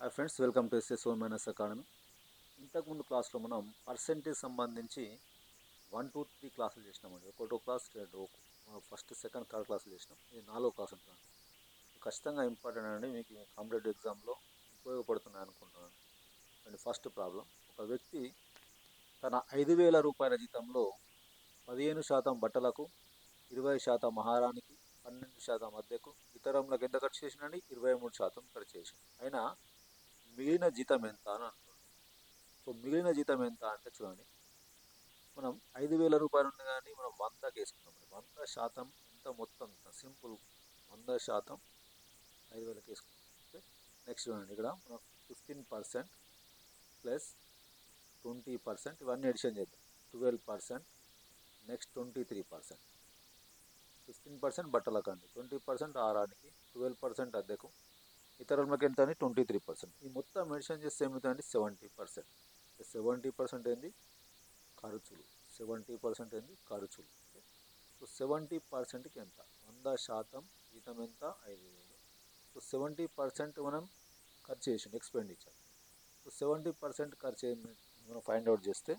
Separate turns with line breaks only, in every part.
Hi friends welcome to SS own minus academy. ఇంతకుముందు క్లాస్లో మనం పర్సెంటేజ్ సంబంధించి వన్ టూ త్రీ క్లాసులు చేసినామండి. ఒకటో క్లాస్ రెండు ఫస్ట్ సెకండ్ థర్డ్ క్లాసులు చేసినాం. ఇది నాలుగో క్లాస్ ఉంటుంది ఖచ్చితంగా ఇంపార్టెంట్ అండి మీకు కాంపిటేటివ్ ఎగ్జామ్లో ఉపయోగపడుతున్నాయి అనుకుంటున్నాను. అండ్ ఫస్ట్ ప్రాబ్లం ఒక వ్యక్తి తన ఐదు వేల రూపాయల జీతంలో పదిహేను శాతం బట్టలకు ఇరవై శాతం ఆహారానికి పన్నెండు శాతం మధ్యకు ఇతరములకు ఎంత ఖర్చు చేసినండి ఇరవై మూడు శాతం ఖర్చు చేసింది అయినా మిగిలిన జీతం ఎంత అని అంటున్నాడు. సో మిగిలిన జీతం ఎంత అంటే చూడండి. మనం ఐదు వేల రూపాయలు ఉంది కానీ మనం వందకి వేసుకున్నాం వంద శాతం ఎంత మొత్తం? సింపుల్ వంద శాతం ఐదు వేలకి వేసుకున్నాం ఓకే? నెక్స్ట్ చూడండి. ఇక్కడ మనం fifteen percent plus twenty percent ఇవన్నీ ఎడిషన్ చేద్దాం. Twelve percent next twenty three percent. Fifteen percent బట్టలకండి twenty percent ఆరానికి ట్వెల్వ్ పర్సెంట్ అద్దెకు ఇతరులకి ఎంత అని ట్వంటీ త్రీ పర్సెంట్. ఈ మొత్తం మెడిసిన్ చేస్తే ఏమవుతుందండి సెవెంటీ పర్సెంట్. సెవెంటీ పర్సెంట్ ఏంది? ఖర్చులు సెవెంటీ పర్సెంట్ ఏంది? ఖర్చులు సో సెవెంటీ పర్సెంట్కి ఎంత వంద శాతం జీతం ఎంత? ఐదు వేలు. సో సెవెంటీ పర్సెంట్ మనం ఖర్చు చేసాం ఎక్స్పెండిచర్. సో సెవెంటీ పర్సెంట్ ఖర్చు మనం ఫైండ్ అవుట్ చేస్తే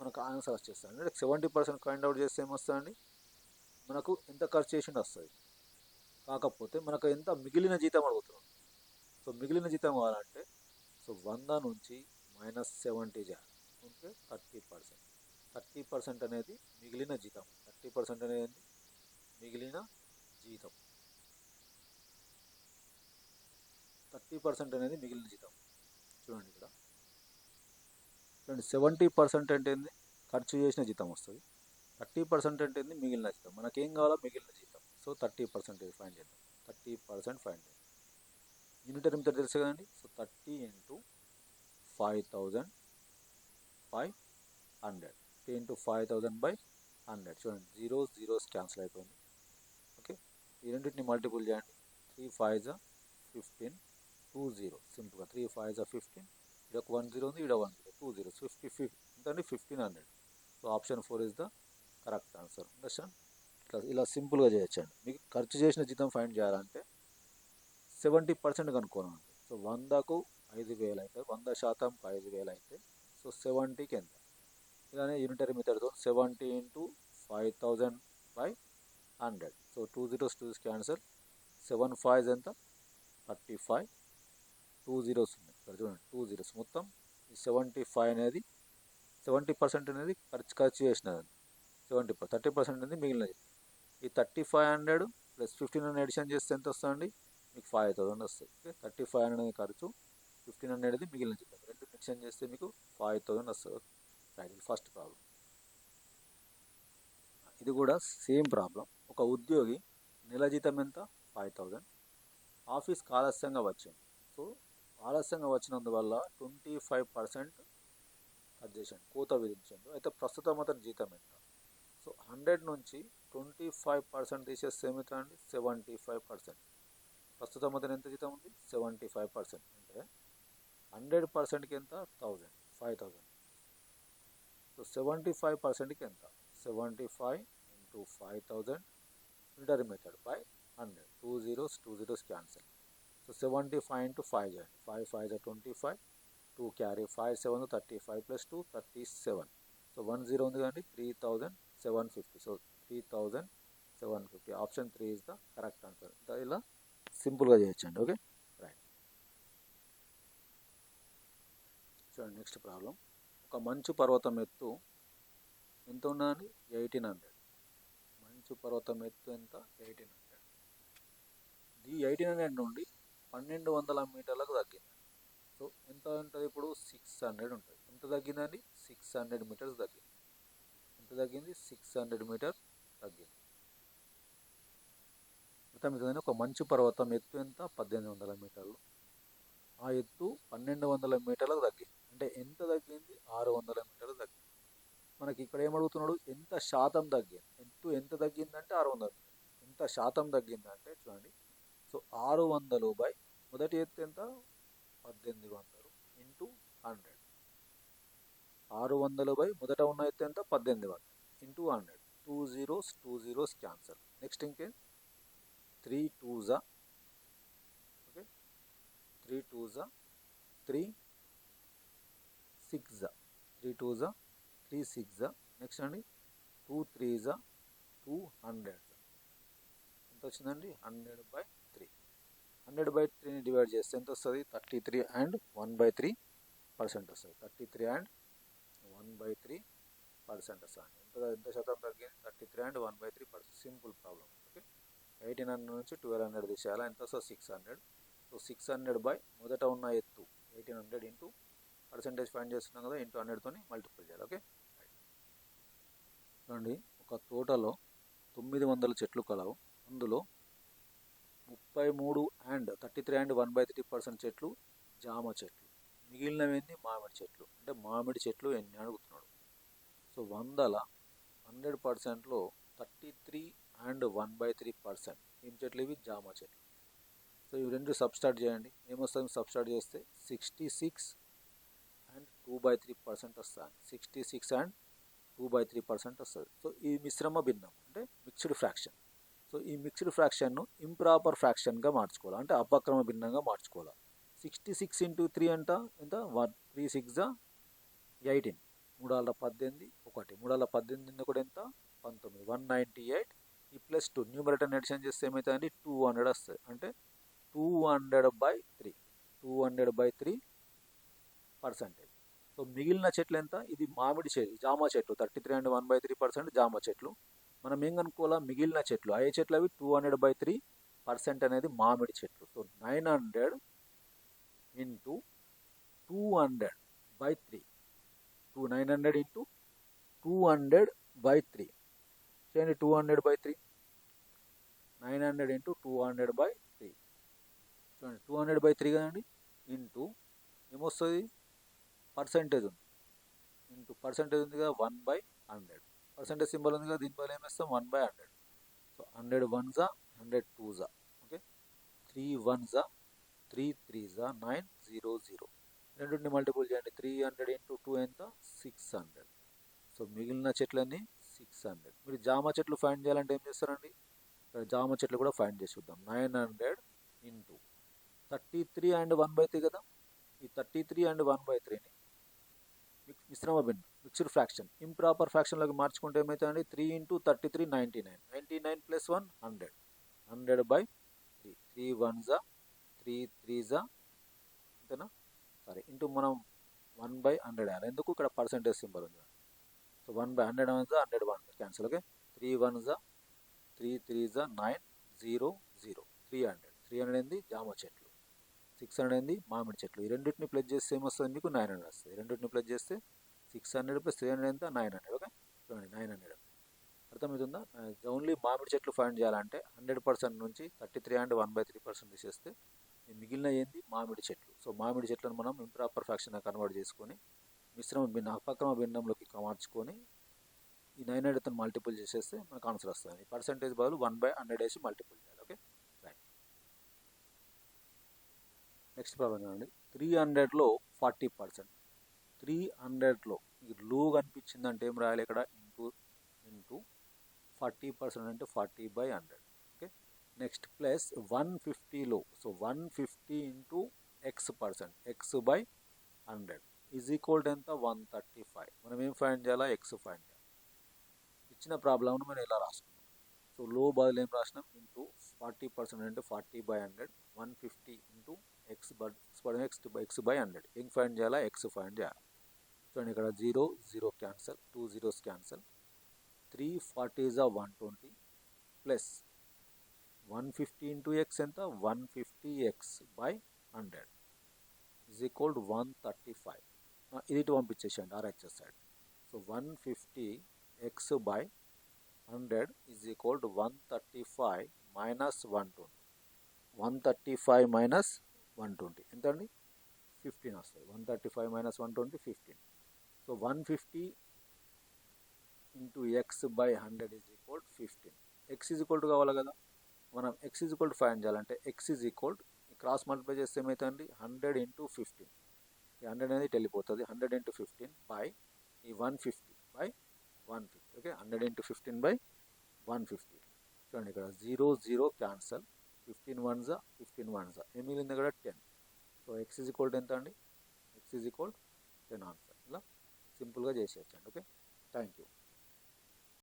మనకు ఆన్సర్ వచ్చేస్తుంది అంటే సెవెంటీ పర్సెంట్ ఫైండ్ అవుట్ చేస్తే ఏమొస్తుందండి? మనకు ఎంత ఖర్చు చేసిండు వస్తుంది. కాకపోతే మనకు ఎంత మిగిలిన జీతం అడుగుతున్నాం. సో మిగిలిన జీతం కావాలంటే సో వంద నుంచి మైనస్ సెవెంటీ చేయాలి ఉంటే థర్టీ పర్సెంట్. థర్టీ పర్సెంట్ అనేది మిగిలిన జీతం. థర్టీ పర్సెంట్ అనేది మిగిలిన జీతం. థర్టీ పర్సెంట్ అనేది మిగిలిన జీతం. చూడండి ఇక్కడ. చూడండి సెవెంటీ పర్సెంట్ అంటే ఏంది? ఖర్చు చేసిన జీతం వస్తుంది. థర్టీ పర్సెంట్ అంటే ఏంది? మిగిలిన జీతం. మనకేం కావాలో మిగిలిన జీతం. సో థర్టీ పర్సెంటేజ్ ఫైన్ చేద్దాం. థర్టీ పర్సెంట్ ఫైన్ చేద్దాం. యూనిట్ ఎంత తెలుసు కదండి? So thirty into five thousand five hundred. Ten into five thousand by hundred. చూడండి జీరో జీరోస్ క్యాన్సిల్ అయిపోయింది. ఓకే? ఈ రెండింటిని మల్టిపుల్ చేయండి. త్రీ ఫైవ్ జా ఫిఫ్టీన్ టూ జీరో. సింపుల్గా త్రీ ఫైవ్ జా ఫిఫ్టీన్ ఇక్కడ ఒక వన్ జీరో ఉంది ఇక్కడ one zero. Two zero. Fifty ఫిఫ్ ఎంత అండి fifteen hundred. So option four is the correct answer. Understand? ఇట్లా ఇలా సింపుల్గా చేయొచ్చండి. మీకు ఖర్చు చేసిన జీతం ఫైండ్ చేయాలంటే సెవెంటీ పర్సెంట్ కనుక్కోనండి. సో వందకు ఐదు వేలు అయితే వంద శాతంకు ఐదు వేలు అయితే సో సెవెంటీకి ఎంత ఇలానే unitary మెథడ్తో seventy into five thousand by hundred. So two zeros two cancel seven five ఎంత? Thirty five. టూ జీరోస్ ఉన్నాయి ఇక్కడ చూడండి టూ జీరోస్. మొత్తం ఈ సెవెంటీ ఫైవ్ అనేది సెవెంటీ పర్సెంట్ అనేది ఖర్చు ఖర్చు చేసినది సెవెంటీ థర్టీ పర్సెంట్ అనేది మిగిలినది. ఈ thirty five hundred plus fifteen hundred addition చేస్తే ఎంత వస్తుందండి? మీకు ఫైవ్ థౌసండ్ వస్తుంది ఓకే? థర్టీ ఫైవ్ హండ్రెడ్ ఖర్చు. ఫిఫ్టీన్ హండ్రెడ్ అనేది మిగిలిన జీతం రెండు ఎడిషన్ చేస్తే మీకు ఫైవ్ థౌసండ్ వస్తుంది. రైట్ ఇది ఫస్ట్ ప్రాబ్లం ఇది కూడా సేమ్ ప్రాబ్లం ఒక ఉద్యోగి నెల జీతం ఎంత? ఫైవ్ థౌజండ్ ఆఫీస్కి ఆలస్యంగా వచ్చింది. సో ఆలస్యంగా వచ్చినందువల్ల ట్వంటీ ఫైవ్ పర్సెంట్ కట్ చేసాడు కోత విధించండు. అయితే ప్రస్తుతం అతని జీతం ఎంత? సో హండ్రెడ్ నుంచి ట్వంటీ ఫైవ్ పర్సెంట్ తీసేస్తే ఏమిటా అండి సెవెంటీ ఫైవ్ పర్సెంట్. ప్రస్తుతం అతను ఎంత జీతం ఉంది? Seventy five percent. అంటే హండ్రెడ్ పర్సెంట్కి ఎంత? Thousand. Five thousand. So seventy five పర్సెంట్కి ఎంత? Seventy five into five thousand inter method by hundred. Two zeros two zeros cancel. So seventy five into five చేయండి five five twenty five. Two carry five seven thirty five plus two thirty seven. So one zero ఉంది కానీ three thousand seven fifty. So three thousand seven fifty. Option three is the correct answer ఇలా సింపుల్గా చేయొచ్చండి okay? Right చూడండి next problem ఒక మంచు పర్వతం ఎత్తు ఎంత ఉన్నదండి ఎయిటీన్ హండ్రెడ్. మంచు పర్వతం ఎత్తు ఎంత? Eighteen hundred. ఈ ఎయిటీన్ హండ్రెడ్ నుండి పన్నెండు వందల మీటర్లకు తగ్గింది. సో ఎంత ఉంటుంది ఇప్పుడు? సిక్స్ హండ్రెడ్ ఉంటుంది. ఎంత తగ్గిందండి? సిక్స్ హండ్రెడ్ మీటర్స్ తగ్గింది. ఎంత తగ్గింది? సిక్స్ హండ్రెడ్ మీటర్ తగ్గింది. అర్థమవుతుందని ఒక మంచు పర్వతం ఎత్తు ఎంత? పద్దెనిమిది వందల మీటర్లు. ఆ ఎత్తు పన్నెండు వందల మీటర్లకు తగ్గింది. అంటే ఎంత తగ్గింది? ఆరు వందల మీటర్లు తగ్గింది. మనకి ఇక్కడ ఏమడుగుతున్నాడు ఎంత శాతం తగ్గింది? ఎత్తు ఎంత తగ్గిందంటే ఆరు వందల ఎంత శాతం తగ్గిందంటే చూడండి. సో ఆరు వందలు బై మొదటి ఎత్తు ఎంత? పద్దెనిమిది వందలు ఇంటూ హండ్రెడ్. ఆరు వందలు బై మొదట ఉన్న ఎత్తు ఎంత? పద్దెనిమిది వందలు into hundred. Two zeros two zeros cancel. Next ఇంకేం? త్రీ టూ జా. ఓకే? త్రీ టూ జా త్రీ సిక్స్ జా. త్రీ టూ జా త్రీ సిక్స్ జా. నెక్స్ట్ అండి? టూ త్రీ జా టూ హండ్రెడ్ ఎంత వచ్చిందండి? Hundred by three. Hundred by త్రీని డివైడ్ చేస్తే ఎంత వస్తుంది? Thirty three and one by three percent వస్తుంది. Thirty three and one by three percent వస్తుంది. కదా ఎంత శాతం తగ్గింది thirty three and one by three percent simple problem okay? Eighteen hundred నుంచి ట్వెల్వ్ హండ్రెడ్ తీసేయాలి. ఎంత వస్తుంది? Six hundred. So six hundred by మొదట ఉన్న ఎత్తు eighteen hundred into percentage find చేస్తున్నాం కదా ఇంటూ హండ్రెడ్తో మల్టిపుల్ చేయాలి ఓకే? చూడండి ఒక తోటలో తొమ్మిది వందల చెట్లు కలవు. అందులో ముప్పై మూడు and thirty three and one by three percent చెట్లు జామ చెట్లు. మిగిలినవి మామిడి చెట్లు. అంటే మామిడి చెట్లు ఎన్ని అడుగుతున్నాడు. సో వందల హండ్రెడ్ పర్సెంట్లో thirty three and one by three percent ఏం చెట్లు ఇవి జామ చెట్లు. సో ఇవి రెండు సబ్స్టార్ట్ చేయండి. ఏమొస్తుంది? సబ్స్టార్ట్ చేస్తే sixty six and two by three percent వస్తుంది. Sixty six and two by three percent వస్తుంది. సో ఈ మిశ్రమ భిన్నం అంటే మిక్స్డ్ ఫ్రాక్షన్. సో ఈ మిక్స్డ్ ఫ్రాక్షన్ను ఇంప్రాపర్ ఫ్రాక్షన్గా మార్చుకోవాలి. అంటే అపక్రమ భిన్నంగా మార్చుకోవాలి. సిక్స్టీ సిక్స్ ఇంటూ త్రీ అంట ఎంత? One three six eighteen. మూడాల పద్దెనిమిది ఒకటి. మూడాల పద్దెనిమిది కూడా ఎంత? పంతొమ్మిది. One ninety eight. ఈ ప్లస్ టూ. న్యూమరేటర్ ఎడిషన్ చేస్తే ఏమవుతుందండి టూ హండ్రెడ్ వస్తుంది అంటే two hundred by three. Two hundred by three percentage. So మిగిలిన చెట్లు ఎంత? ఇది మామిడి చెట్లు. జామ చెట్లు. Thirty three and one by three percent జామ చెట్లు. మనం ఏం కనుక్కోవాలా? మిగిలిన చెట్లు. అయ్యే చెట్లు అవి two hundred by three percent అనేది మామిడి చెట్లు. So nine hundred into two hundred by three. Two nine hundred into two hundred by three చేయండి two hundred by three nine hundred into two hundred by three చూడండి two hundred by three కదండి? Into ఏమొస్తుంది? Percentage ఉంది. Into percentage ఉంది కదా one by hundred percentage symbol ఉంది కదా దీని బదులు ఏమేస్తాం one by hundred so hundred one జా హండ్రెడ్ టూ జా ఓకే త్రీ వన్ జా త్రీ త్రీ జా నైన్ జీరో జీరో రెండుని మల్టిపుల్ చేయండి. త్రీ హండ్రెడ్ ఇంటూ టూ ఎంత? సిక్స్ హండ్రెడ్ సో మిగిలిన చెట్లన్నీ సిక్స్ హండ్రెడ్ మీరు జామ చెట్లు ఫైండ్ చేయాలంటే ఏం చేస్తారండి? జామ చెట్లు కూడా ఫైండ్ చేసి చూద్దాం. Nine hundred into thirty three and one by three కదా? ఈ thirty three and one by త్రీని మిశ్రమ బిన్ మిక్స్డ్ ఫ్రాక్షన్ ఇంప్రాపర్ ఫ్రాక్షన్లోకి మార్చుకుంటే ఏమవుతుందండి three into thirty three ninety nine ninety nine plus one hundred hundred by three three one జా three three జా అంతేనా? సరే ఇంటూ మనం వన్ బై హండ్రెడ్ వేయాలి ఎందుకు ఇక్కడ పర్సంటేజ్ సింబల్ ఉంది? So one by hundred one జా hundred one cancel okay three one జా త్రీ త్రీ జా nine zero zero three hundred three hundred ఏంది? జామ చెట్లు. సిక్స్ హండ్రెడ్ ఏంది? మామిడి చెట్లు. ఈ రెండింటిని ప్లస్ చేస్తే ఏమొస్తుంది మీకు నైన్ హండ్రెడ్ వస్తుంది. రెండింటిని ప్లస్ చేస్తే six hundred plus three hundred ఎంత? నైన్ హండ్రెడ్ ఓకే చూడండి నైన్ హండ్రెడ్ అర్థమవుతుందా? ఓన్లీ మామిడి చెట్లు ఫైండ్ చేయాలంటే హండ్రెడ్ పర్సెంట్ నుంచి thirty three and one by three percent తీసేస్తే మిగిలిన ఏంది? మామిడి చెట్లు. సో మామిడి చెట్లను మనం ఇంప్రాపర్ ఫ్యాక్షన్గా కన్వర్ట్ చేసుకొని మిశ్రమ భిన్న అపక్రమ భిన్నంలోకి మార్చుకొని ఈ నైన్ హండ్రెడ్తో మల్టిపుల్ చేసేస్తే మనకు ఆన్సర్ వస్తుంది. పర్సెంటేజ్ బదులు వన్ బై హండ్రెడ్ వేసి మల్టిపుల్ చేయాలి ఓకే రైట్ నెక్స్ట్ ప్రాబ్లం చూడండి. త్రీ హండ్రెడ్లో ఫార్టీ పర్సెంట్ త్రీ హండ్రెడ్లో మీకు లో కనిపించిందంటే ఏం రాయాలి ఇక్కడ? ఇంటూ ఇంటూ ఫార్టీ పర్సెంట్ అంటే forty by hundred okay next plus one ఫిఫ్టీలో so one fifty into X percent X by hundred is equal to ఎంత? వన్ థర్టీ ఫైవ్ మనం ఏం ఫైండ్ చేయాలా? ఎక్స్ ఫైండ్ చేయాలి? ఇచ్చిన ప్రాబ్లమ్ను మనం ఎలా రాసుకున్నాం సో లో బదులు ఏం రాసినాం? ఇంటూ ఫార్టీ పర్సెంట్ అంటే forty by hundred one fifty into X by X by X by X by hundred ఏం ఫైండ్ చేయాలా? ఎక్స్ ఫైండ్ చేయాలి? చూడండి ఇక్కడ zero zero cancel two zeros cancel three ఫార్టీజా one twenty plus one fifty into X ఎంత? One fifty X by hundred. Is equal to one thirty five ఇది ఇటు పంపించేసేయండి RHS side so one fifty X by hundred is equal to one thirty five minus one twenty one thirty five minus one twenty ఎంత అండి fifteen వస్తుంది one thirty five minus one twenty fifteen so one fifty into x by hundred is equal fifteen x is equal to కావాలి కదా? మనం x is equal to five చేయాలంటే x is equal cross multiply చేస్తే ఏమవుతుంది hundred into fifteen. ఈ hundred అనేది వెళ్ళిపోతుంది hundred into fifteen by ఈ one fifty by one fifty. Okay? Hundred into fifteen by one fifty. చూడండి ఇక్కడ zero zero cancel. Fifteen one జా ఫిఫ్టీన్ వన్ జా. ఏం మిగిలింది ఇక్కడ? Ten. So x is equal ఎంత అండి? X is equal ten answer ఇలా సింపుల్గా చేసేయచ్చండి. ఓకే? Thank you.